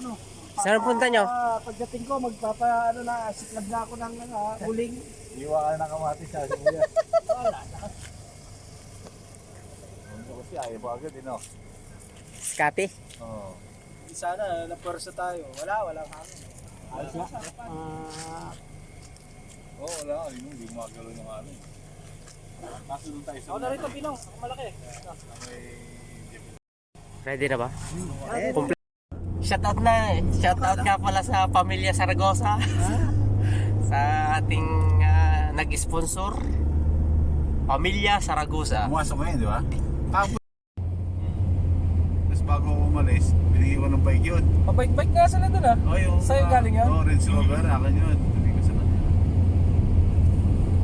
ano. Saan ang punta nyo? Ah, pagdating ko, magpapa, ano na, siklab na ako ng uh, huling. Iwa ka na kamatis sa sibuya. Wala. Ano kasi ayaw pa agad, eh, no? Scotty? Oo. Sana, napersa tayo. Wala, walang hangin. Ayos na. Ah, Oo, wala. Ayun, hindi gumagalaw yung ano. eh. Kaso doon tayo sa... ako na rito, Pinong. Malaki. Ready na ba? Komple- Shoutout na Shoutout nga pala sa pamilya Saragosa. sa ating ah, nag-sponsor. Pamilya Saragosa. Pumasok ngayon, di ba? Tapos... Tapos bago ako umalis, binigay ko ng bike yun. Pabike-bike nga sila doon ah. Oh, yung... Sa'yo ah, galing yun? Oo, Range Rover. Akin yun. Binigay ko sa kanya.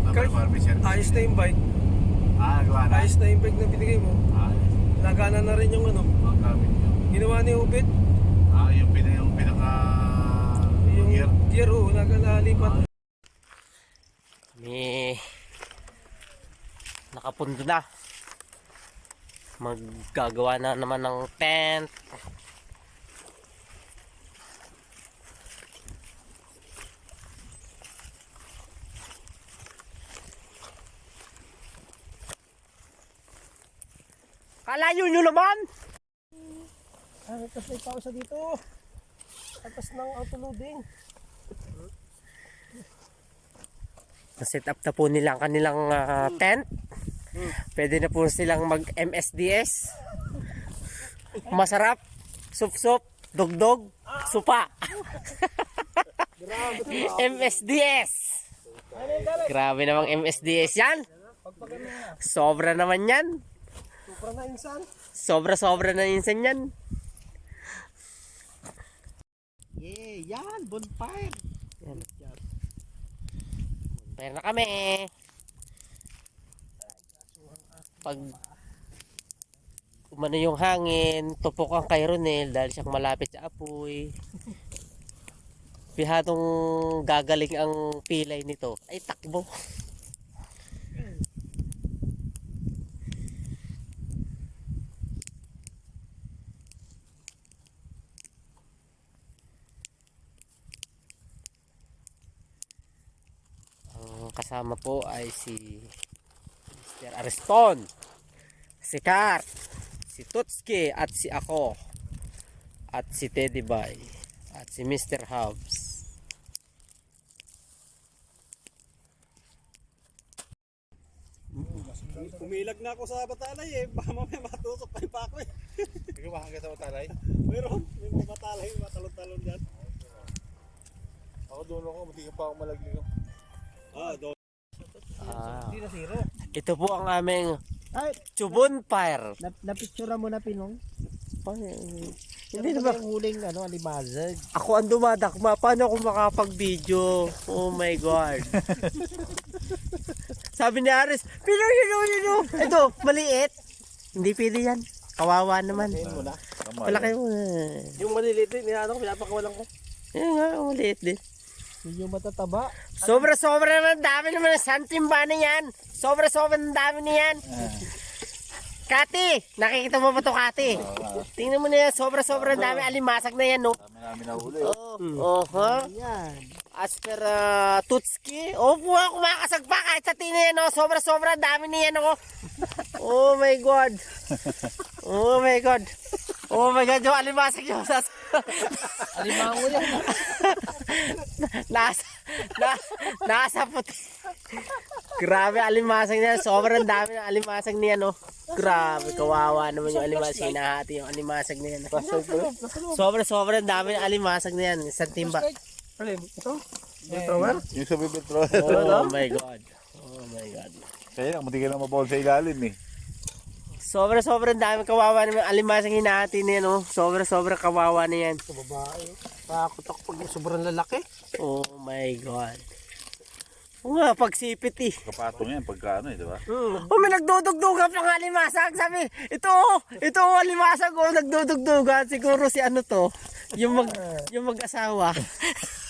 Tapos Kurt, Barbie service. Ayos na yung bike. Ah, gawa na. Ayos na yung bike na binigay mo. Ah, Lagana na rin yung ano. ang gamit. Ginawa ni Ubit. Ah, yung pinaka... Yung pinaka... Yung gear. gear oh, lagana lipat. Kami nakapundo na. Maggagawa na naman ng tent. Kalayo nyo naman! Tapos may pausa dito. Tapos ng auto-loading. Na-set up na po nila ang kanilang ah, tent. Pwede na po silang mag MSDS. Masarap. Sup-sup. Dog-dog. Supa. MSDS. Grabe namang MSDS yan. Sobra naman yan. Supra na insan. Sobra-sobra na insan yan. Yeah, yan. Bonfire. Yan. Meron na kami. Pag umano yung hangin, tupok ang kay Ronel dahil siyang malapit sa apoy. Pihadong gagaling ang pilay nito. Ay, takbo. Kasama po ay si Mr. Ariston, si Kat, si Tutski at si ako, at si Teddy Bay, at si Mr. Hubs. Umilag na ako sa batalay eh. Baka mamaya matusok pa yung pako eh. Ikaw ba hanggang sa matalay? Meron. May mga batalay. Matalon-talon dyan. Ako doon ako, hindi ka pa ako malaglig. Ah, doon. Ah, ito po ang aming Ay, Chubon Fire. na, napicture mo na pinong. Hindi na ba? Yung huling ano, alimazag. Ako ang dumadakma. Paano ako makapag-video? Oh my God. Sabi ni Aris, Pino, pino, pino. Ito, maliit. Hindi pwede yan. Kawawa naman. mo na. Tama. Malaki mo na. Yung maliliit din, ano ko, pinapakawalan ko. Yan nga, maliit din. Yung matataba. Sobra-sobra naman. Dami naman ng santimba na yan. Sobra-sobra ng dami na yan. Kati! Nakikita mo ba ito, Kati? Tingnan mo na yan. Sobra-sobra ng dami. Alimasag na yan, no? Dami namin nahuli. Oh, oh ha? Yan. As per uh, Tutski, oh buha kumakasag pa kahit sa tina yan, oh. Sobra-sobra, dami niyan, oh. Oh my God. Oh my God. Oh my God, yung alimasag yung sas... Alimango yan. nasa, na, nasa puti. Grabe, alimasag niya. Sobrang dami ng alimasag niya, no. Grabe, kawawa naman yung alimasag. Hinahati yung alimasag niya. No? Sobrang-sobrang dami ng alimasag niya. Isang timba. Alin, ito? Thrower? Yung sa bibit bro. Oh my God. Oh my God. Kaya lang, ka lang mabawal sa ilalim eh. Sobra sobrang dami kawawa naman alimasang hinahati niya no. Sobra sobra kawawa na yan. Ito babae. Takot ako pag sobrang lalaki. Oh my god. Oo nga, pagsipit eh. Kapatong yan pagka ano eh, di ba? Hmm. Oh, may nagdudugdugan pa nga alimasag. Sabi, ito oh, ito oh, alimasag oh, nagdudugdugan. Siguro si ano to, yung mag, yung mag-asawa.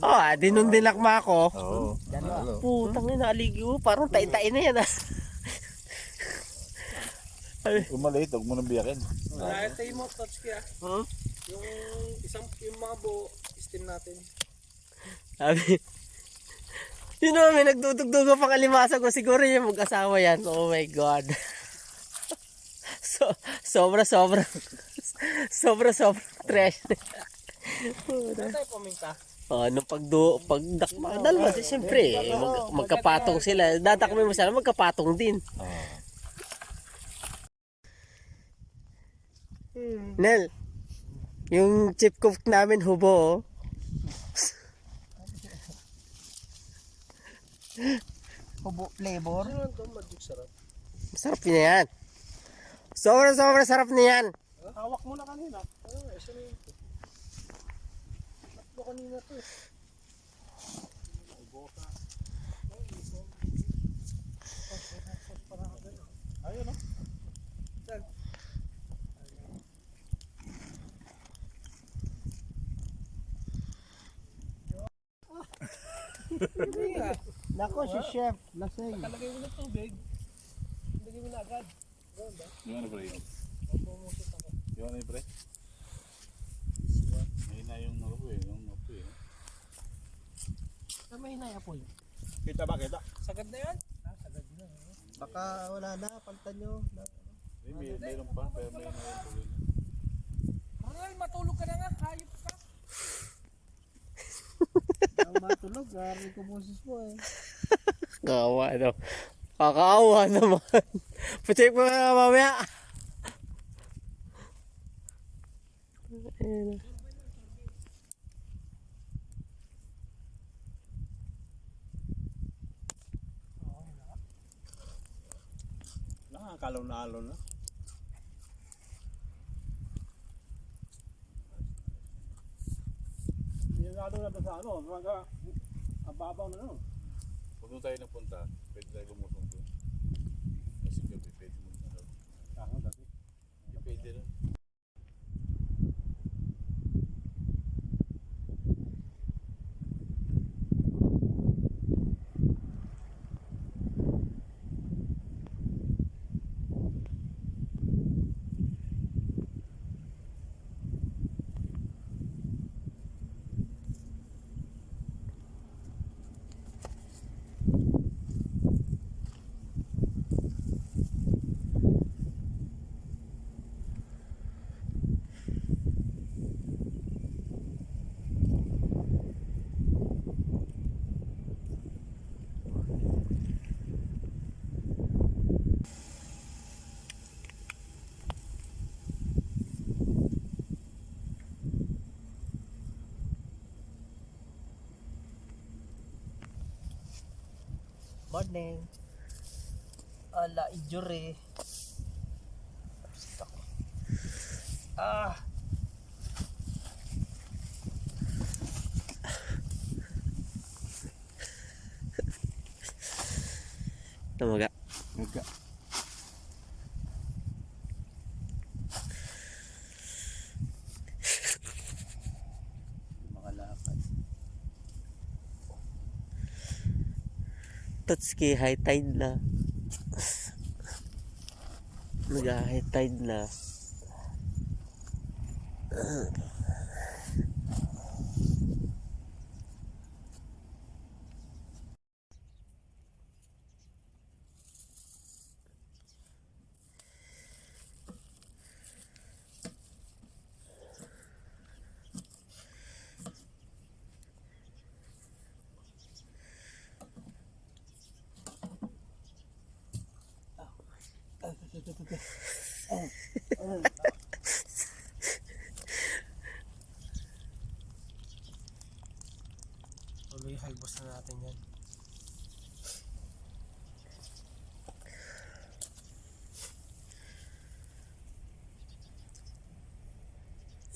oh, ah, dinundilakma ako. Oo. Ano? Putang ina, aligi oh, parang tain-tain na yan ah. Yung maliit, huwag mo nang biyakin. Dahil tayo mo, touch kaya. Hmm? Yung isang, yung mga buo, steam natin. Sabi, yun naman, may nagdudugdugo pang alimasa ko. Siguro yung mag-asawa yan. Oh my God. so, sobra, sobra. sobra, sobra. Trash. Ano tayo puminta? Oh, nung pagdo, pagdakma, dalawa, di, siyempre, eh, mag, magkapatong sila. Dadakmi mo sila, magkapatong din. Nel, yung chip cook namin hubo, oh. Kubo flavor. Ano. Masarap niya yan. Sobra, sobra sarap niya yan. Hawak mo na kanina. Ano isa na yun. Tatlo kanina to eh. Ayun no? Saan? Hindi nga. Nako si Chef Lasing. Kalagay mo ng tubig. Lagay mo na agad. Yung ano pre? Yung ano pre? Mahina yung po eh. Yung po eh. Ah, may hinayapol. Kita ba kita? Sagad na yan? Ah, sagad na. Baka wala na, paltan nyo. Eh, may, mayroon pa. Pero may na yung tuloy. Ronald, matulog ka na nga. Hayop ka. Ang matulog, gari ko boses mo eh. Kawa, no? Kakaawa naman. Pacheck mo nga mamaya. Ayun. Nakakalaw na alon na. Lalo na ba sa ano, mga ang babaw na no. Kung doon tayo napunta, pwede tayo lumusong doon. Kasi gabi, pwede mo na. Ako dati. Yung pwede rin. Morning. Ala, ijure. Ah. Tumaga. Naga. Mga lakad. Tatsuki, high tide na. Nag-high tide na. Tuloy halbos na natin yan.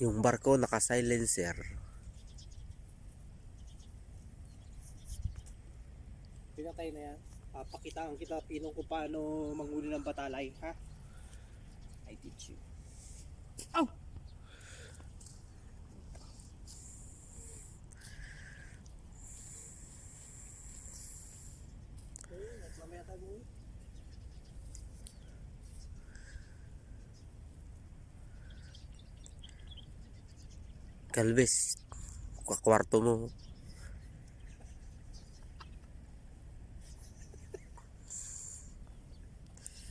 Yung barko naka-silencer. Pinatay kita ang kita pinong kung paano manghuli ng batalay ha? I teach you. Oh Kalbes, kwarto mo.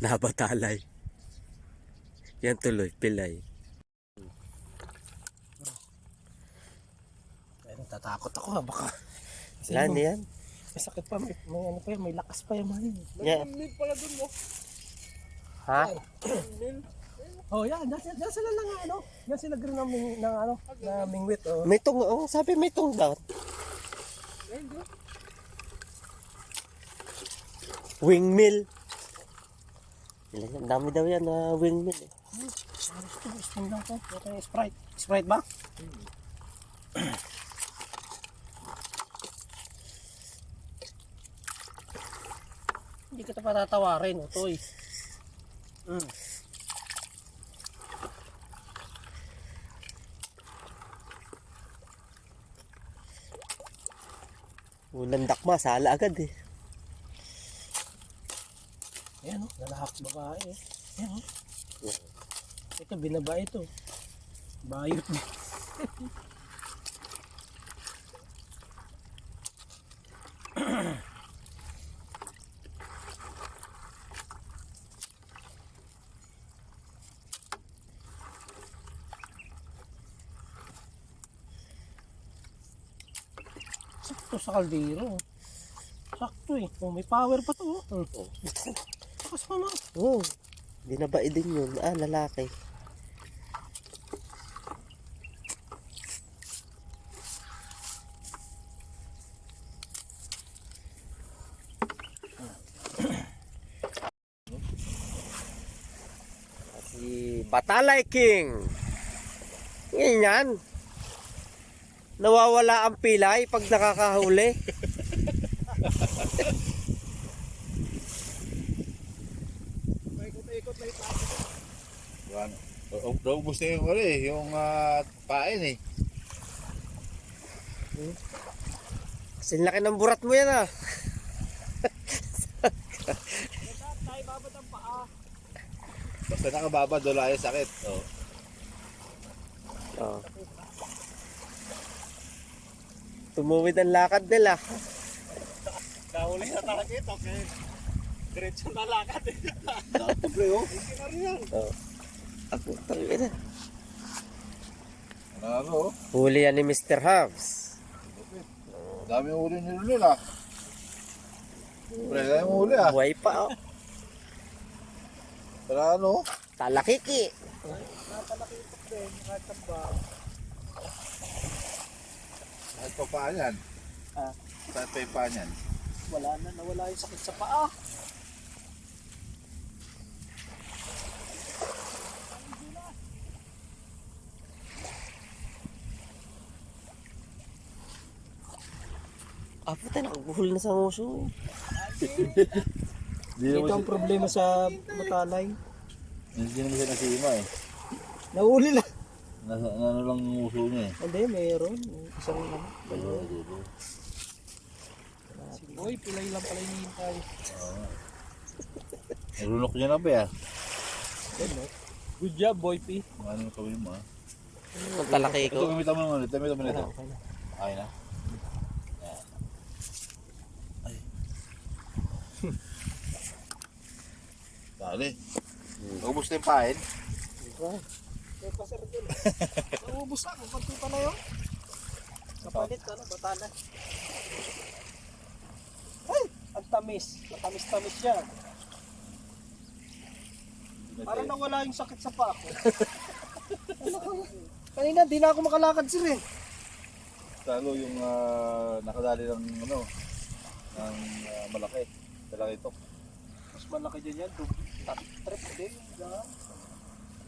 Nabatalay. Yan tuloy, pilay. Ay, natatakot ako ha, baka. Kasi Yan, may, may sakit pa, may, may ano pa yan, may lakas pa yan man. Yan. Mid pala dun mo. Ha? Oh, yan, yan, yan, yan sila lang ano. Yan sila green ng, ming, ng ano, na mingwit. Oh. May tong, oh, sabi may tong daw. Wingmill. Ilan yan? Dami daw yan na eh. Lang to. Ito yung Sprite. Sprite ba? Hindi kita patatawarin, oh, toy. Mm. Unang dakma, sala agad eh. Ayan, oh, lalahak babae. eh. Ayan, oh. Ito, binaba ito. Bayot na. Sakto sa kaldero. Sakto eh. Oh, may power pa to. Oh. Pa na. Oh, binabae din yun. Ah, lalaki. Si Batalay King. Ngayon yan. Nawawala ang pilay pag nakakahuli. Naubos na yung ano eh, yung ah, pain eh. Kasi laki ng burat mo yan ah. Basta nakababa, wala yung sakit. Oh. Oh. Tumuwid ang lakad nila. Nahuli na talaga ito. Okay. Diretso na lakad eh. Tuloy oh. Oh. Ako, tangina. Ano ano. Huli yan ni Mr. Hubs. Dami yung uli nilo nila. Pre, dami yung uli ah. Buhay pa oh. Pero ano? Talakiki. Saan pa paa yan? Ah. Saan pa niyan? Wala na, nawala yung sakit sa paa. Ah, puta, nakabuhol na sa nguso. Ito ang problema sa batalay. Hindi naman siya nasima eh. Nahuli lang. Nasa, ano lang yung uso niya eh. Hindi, mayroon. Isang ano. Dalawa. Si Boy, pilay lang pala hinihintay. Nalunok niya na ba ya? Good job, Boy P. Ano yung kawin mo ah? Ang talaki Ito ko. gamitan mo naman ulit. Gamitan mo nito. okay na. Ay na. Yan. Ay. Dali. Ubus na yung pain. May pasar dun. Naubos na, kapag pa na yun. Kapalit, ano, batalay. Ay, ang tamis. Matamis-tamis siya. Parang nawala yung sakit sa paa ko. Ka? Kanina, di na ako makalakad sir eh. Lalo yung ah, nakadali ng ano, ng ah, malaki. Malaki ito. Mas malaki din yan. Dub- tat- Trip din. Yan.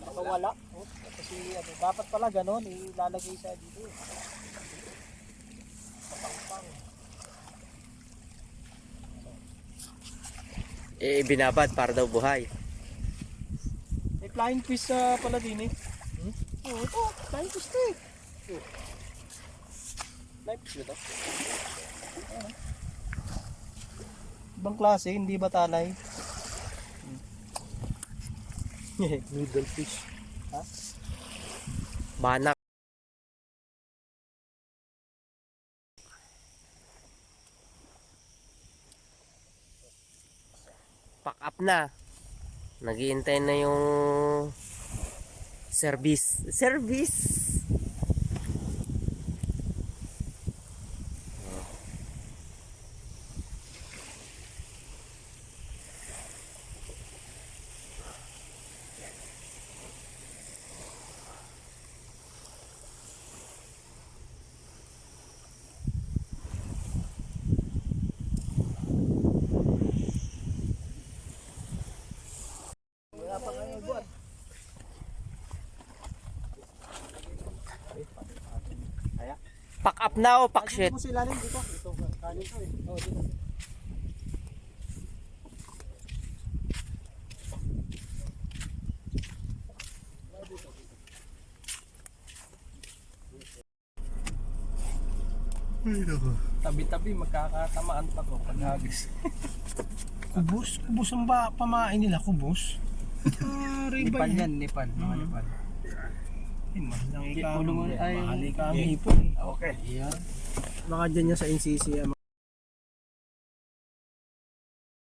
Nakawala. Oh, kasi ano, dapat pala ganon, ilalagay sa dito. eh. Kapangpang. Eh, binabad para daw buhay. May flying fish sa pala din eh. Hmm? Oh, ito. Flying fish to eh. Oh. Flying fish ba ito? Ano? Ibang klase, hindi ba talay? Noodle fish. Ha? Banak. Pack up na. Naghihintay na yung service. Service! Pack up na o pack shit? Dito sa ilalim dito. Ito, kanin to eh. Oh, dito. Tabi-tabi, magkakatamaan pa ko pag hagis. Kubos? Kubos ang ba pamain nila? Kubos? Ah, Nipan yan, nipan. Mga nipan. Mahal lang Puno mo ay- Mahal ka ang hipon. Okay. Baka dyan niya sa NCC.